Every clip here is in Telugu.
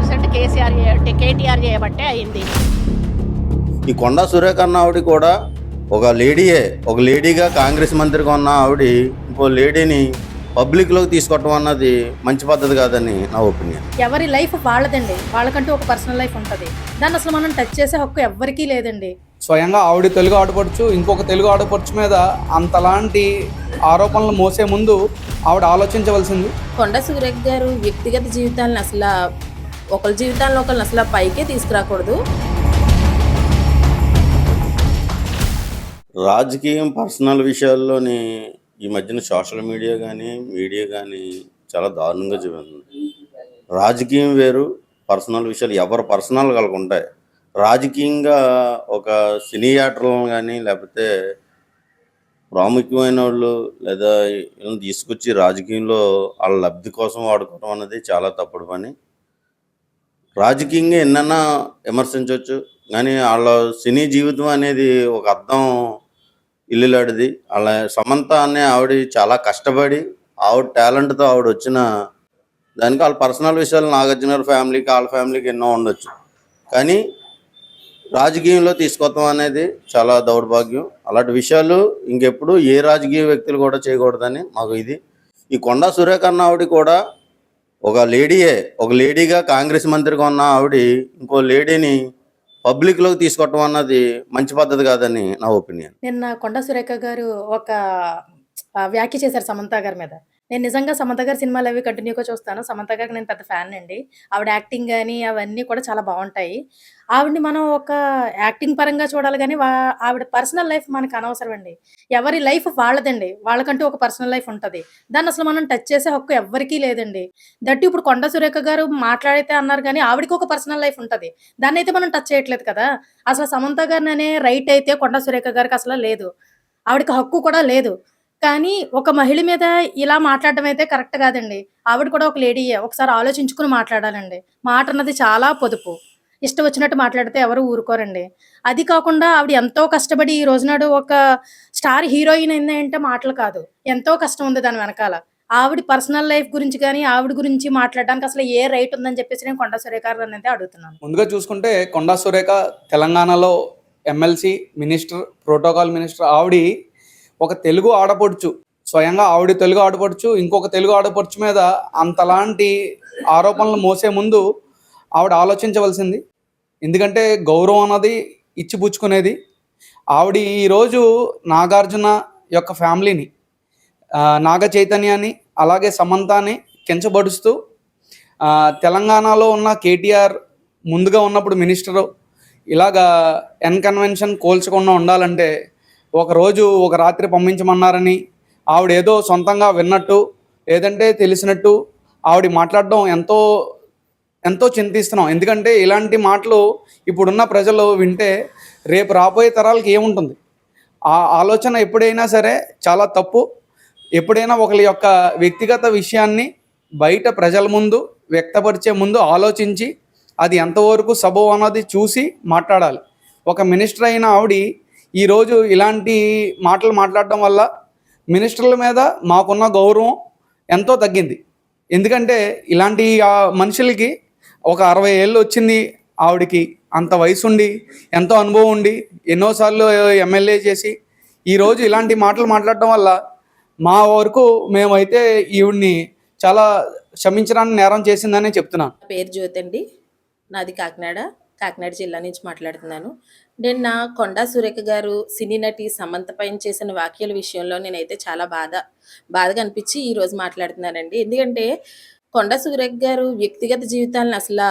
పర్సెంట్ కేసీఆర్ కేటీఆర్ చేయబట్టే అయింది. ఈ కొండా సురేఖ అన్న ఆవిడ కూడా ఒక లేడీయే ఒక లేడీగా కాంగ్రెస్ మంత్రిగా ఉన్న ఆవిడ ఇంకో లేడీని పబ్లిక్లోకి తీసుకోవటం అన్నది మంచి పద్ధతి కాదని నా ఒపీనియన్. ఎవరి లైఫ్ వాళ్ళదండి. వాళ్ళకంటూ ఒక పర్సనల్ లైఫ్ ఉంటుంది. దాన్ని అసలు మనం టచ్ చేసే హక్కు ఎవ్వరికీ లేదండి. స్వయంగా ఆవిడ తెలుగు ఆడపడుచు ఇంకొక తెలుగు ఆడపడుచు మీద అంతలాంటి ఆరోపణలు మోసే ముందు ఆవిడ ఆలోచించవలసింది. కొండ సురేఖ గారు వ్యక్తిగత జీవితాలను అసలు ఒకరి జీవితాల్లో ఒకరిని అసలు పైకే తీసుకురాకూడదు. రాజకీయం పర్సనల్ విషయాల్లోని ఈ మధ్యన సోషల్ మీడియా కానీ మీడియా కానీ చాలా దారుణంగా చూపింది. రాజకీయం వేరు పర్సనల్ విషయాలు ఎవరు పర్సనల్ కలిగి ఉంటాయి. రాజకీయంగా ఒక సినీ యాక్టర్లను కానీ లేకపోతే ప్రాముఖ్యమైన వాళ్ళు లేదా వీళ్ళని తీసుకొచ్చి రాజకీయంలో వాళ్ళ లబ్ధి కోసం వాడుకోవడం అనేది చాలా తప్పుడు పని. రాజకీయంగా ఎన్నన్నా విమర్శించవచ్చు కానీ వాళ్ళ సినీ జీవితం అనేది ఒక అర్థం ఇల్లులాడిది. అలా సమంత అనే ఆవిడ చాలా కష్టపడి ఆవిడ టాలెంట్తో ఆవిడ వచ్చిన దానికి వాళ్ళ పర్సనల్ విషయాలు నాగార్జున ఫ్యామిలీకి వాళ్ళ ఫ్యామిలీకి ఎన్నో ఉండొచ్చు. కానీ రాజకీయంలో తీసుకోవటం అనేది చాలా దౌర్భాగ్యం. అలాంటి విషయాలు ఇంకెప్పుడు ఏ రాజకీయ వ్యక్తులు కూడా చేయకూడదని మాకు ఇది. ఈ కొండా సూర్యకన్న ఆవిడ కూడా ఒక లేడీయే ఒక లేడీగా కాంగ్రెస్ మంత్రిగా ఉన్న ఆవిడ ఇంకో లేడీని పబ్లిక్లోకి తీసుకోవటం అన్నది మంచి పద్ధతి కాదని నా ఒపీనియన్. నిన్న కొండ సురేఖ గారు ఒక వ్యాఖ్య చేశారు సమంత గారి మీద. నేను నిజంగా సమంత గారి సినిమాలు అవి కంటిన్యూగా చూస్తాను. సమంత గారికి నేను పెద్ద ఫ్యాన్ అండి. ఆవిడ యాక్టింగ్ కానీ అవన్నీ కూడా చాలా బాగుంటాయి. ఆవిడని మనం ఒక యాక్టింగ్ పరంగా చూడాలి కానీ వా- ఆవిడ పర్సనల్ లైఫ్ మనకు అనవసరం అండి. ఎవరి లైఫ్ వాళ్ళదండి. వాళ్ళకంటూ ఒక పర్సనల్ లైఫ్ ఉంటుంది. దాన్ని అసలు మనం టచ్ చేసే హక్కు ఎవ్వరికీ లేదండి. దట్టు ఇప్పుడు కొండ సురేఖ గారు మాట్లాడితే అన్నారు కానీ ఆవిడకి ఒక పర్సనల్ లైఫ్ ఉంటుంది. దాన్ని అయితే మనం టచ్ చేయట్లేదు కదా. అసలు సమంత గారిని అనే రైట్ అయితే కొండ సురేఖ గారికి అసలు లేదు. ఆవిడకి హక్కు కూడా లేదు. కానీ ఒక మహిళ మీద ఇలా మాట్లాడడం అయితే కరెక్ట్ కాదండి. ఆవిడ కూడా ఒక లేడీయే ఒకసారి ఆలోచించుకుని మాట్లాడాలండి. మాట అన్నది చాలా పొదుపు. ఇష్టం వచ్చినట్టు మాట్లాడితే ఎవరు ఊరుకోరండి. అది కాకుండా ఆవిడ ఎంతో కష్టపడి ఈ రోజునాడు ఒక స్టార్ హీరోయిన్ అయింది అంటే మాటలు కాదు. ఎంతో కష్టం ఉంది దాని వెనకాల. ఆవిడ పర్సనల్ లైఫ్ గురించి కానీ ఆవిడ గురించి మాట్లాడడానికి అసలు ఏ రైట్ ఉందని చెప్పేసి నేను కొండ సురేఖర్ అనేది అడుగుతున్నాను. ముందుగా చూసుకుంటే కొండా సురేఖ తెలంగాణలో ఎమ్మెల్సీ మినిస్టర్ ప్రోటోకాల్ మినిస్టర్ ఆవిడ ఒక తెలుగు ఆడపడుచు స్వయంగా ఆవిడ తెలుగు ఆడపడుచు ఇంకొక తెలుగు ఆడపడుచు మీద అంతలాంటి ఆరోపణలు మోసే ముందు ఆవిడ ఆలోచించవలసింది. ఎందుకంటే గౌరవం అన్నది ఇచ్చిపుచ్చుకునేది ఆవిడ ఈరోజు నాగార్జున యొక్క ఫ్యామిలీని నాగ చైతన్యాన్ని అలాగే సమంతాని కించబడుస్తూ తెలంగాణలో ఉన్న కేటీఆర్ ముందుగా ఉన్నప్పుడు మినిస్టరు ఇలాగా ఎన్ కన్వెన్షన్ కోల్చకుండా ఉండాలంటే ఒకరోజు ఒక రాత్రి పంపించమన్నారని ఆవిడ ఏదో సొంతంగా విన్నట్టు ఏదంటే తెలిసినట్టు ఆవిడ మాట్లాడడం ఎంతో ఎంతో చింతిస్తున్నాం. ఎందుకంటే ఇలాంటి మాటలు ఇప్పుడున్న ప్రజలు వింటే రేపు రాబోయే తరాలకి ఏముంటుంది? ఆ ఆలోచన ఎప్పుడైనా సరే చాలా తప్పు. ఎప్పుడైనా ఒకరి యొక్క వ్యక్తిగత విషయాన్ని బయట ప్రజల ముందు వ్యక్తపరిచే ముందు ఆలోచించి అది ఎంతవరకు సబో అన్నది చూసి మాట్లాడాలి. ఒక మినిస్టర్ అయిన ఆవిడ ఈరోజు ఇలాంటి మాటలు మాట్లాడటం వల్ల మినిస్టర్ల మీద మాకున్న గౌరవం ఎంతో తగ్గింది. ఎందుకంటే ఇలాంటి మనుషులకి ఒక అరవై ఏళ్ళు వచ్చింది ఆవిడకి. అంత వయసు ఉండి ఎంతో అనుభవం ఉండి ఎన్నోసార్లు ఎమ్మెల్యే చేసి ఈరోజు ఇలాంటి మాటలు మాట్లాడటం వల్ల మా వరకు మేమైతే ఈవిడ్ని చాలా క్షమించడానికి నేరం చేసిందనే చెప్తున్నాను. పేరు జ్యోతి అండి. నాది కాకినాడ. కాకినాడ జిల్లా నుంచి మాట్లాడుతున్నాను. నిన్న కొండా సురేఖ గారు సినీ నటి సమంత పైన చేసిన వ్యాఖ్యల విషయంలో నేనైతే చాలా బాధ బాధగా అనిపించి ఈరోజు మాట్లాడుతున్నానండి. ఎందుకంటే కొండా సురేఖ గారు వ్యక్తిగత జీవితాలను అసలు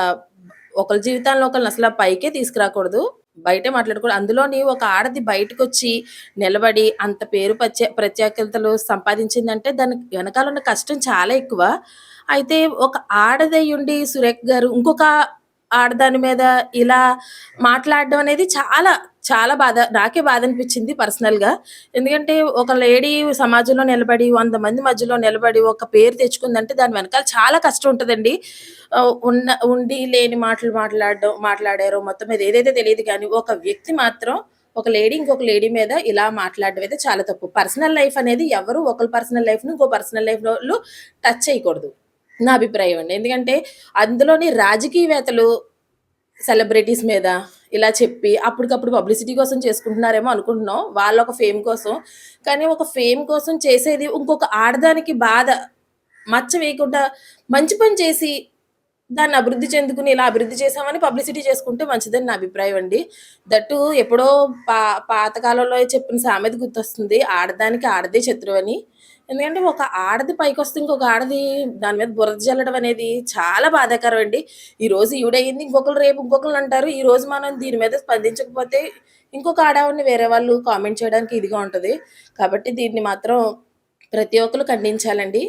ఒకరి జీవితాలను ఒకరిని అసలు పైకే తీసుకురాకూడదు. బయటే మాట్లాడకూడదు. అందులోని ఒక ఆడది బయటకు వచ్చి నిలబడి అంత పేరు ప్రత్యే ప్రత్యేకతలు సంపాదించిందంటే దానికి వెనకాల ఉన్న కష్టం చాలా ఎక్కువ. అయితే ఒక ఆడదై ఉండి సురేఖ్ గారు ఇంకొక ఆడదాని మీద ఇలా మాట్లాడడం అనేది చాలా చాలా బాధ నాకే బాధ అనిపించింది పర్సనల్గా ఎందుకంటే ఒక లేడీ సమాజంలో నిలబడి వంద మంది మధ్యలో నిలబడి ఒక పేరు తెచ్చుకుందంటే దాని వెనకాల చాలా కష్టం ఉంటుందండి. ఉన్న ఉండి లేని మాటలు మాట్లాడడం మాట్లాడారో మొత్తం మీద ఏదైతే తెలియదు కానీ ఒక వ్యక్తి మాత్రం ఒక లేడీ ఇంకొక లేడీ మీద ఇలా మాట్లాడడం అయితే చాలా తప్పు. పర్సనల్ లైఫ్ అనేది ఎవరు ఒకరి పర్సనల్ లైఫ్ను ఇంకో పర్సనల్ లైఫ్లో టచ్ చేయకూడదు. నా అభిప్రాయం అండి. ఎందుకంటే అందులోని రాజకీయవేత్తలు సెలబ్రిటీస్ మీద ఇలా చెప్పి అప్పటికప్పుడు పబ్లిసిటీ కోసం చేసుకుంటున్నారేమో అనుకుంటున్నాం. వాళ్ళ ఒక ఫేమ్ కోసం. కానీ ఒక ఫేమ్ కోసం చేసేది ఇంకొక ఆడదానికి బాధ మచ్చ వేయకుండా మంచి పని చేసి దాన్ని అభివృద్ధి చెందుకుని ఇలా అభివృద్ధి చేసామని పబ్లిసిటీ చేసుకుంటే మంచిదని నా అభిప్రాయం అండి. దట్టు ఎప్పుడో పా పాతకాలంలో చెప్పిన సామెత గుర్తొస్తుంది ఆడదానికి ఆడదే శత్రువు అని ఎందుకంటే ఒక ఆడది పైకి వస్తే ఇంకొక ఆడది దాని మీద బురద జల్లడం అనేది చాలా బాధాకరం అండి. ఈ రోజు ఈవిడయింది ఇంకొకరు రేపు ఇంకొకరు అంటారు. ఈ రోజు మనం దీని మీద స్పందించకపోతే ఇంకొక ఆడవాడిని వేరే వాళ్ళు కామెంట్ చేయడానికి ఇదిగా ఉంటుంది. కాబట్టి దీన్ని మాత్రం ప్రతి ఒక్కరు ఖండించాలండి.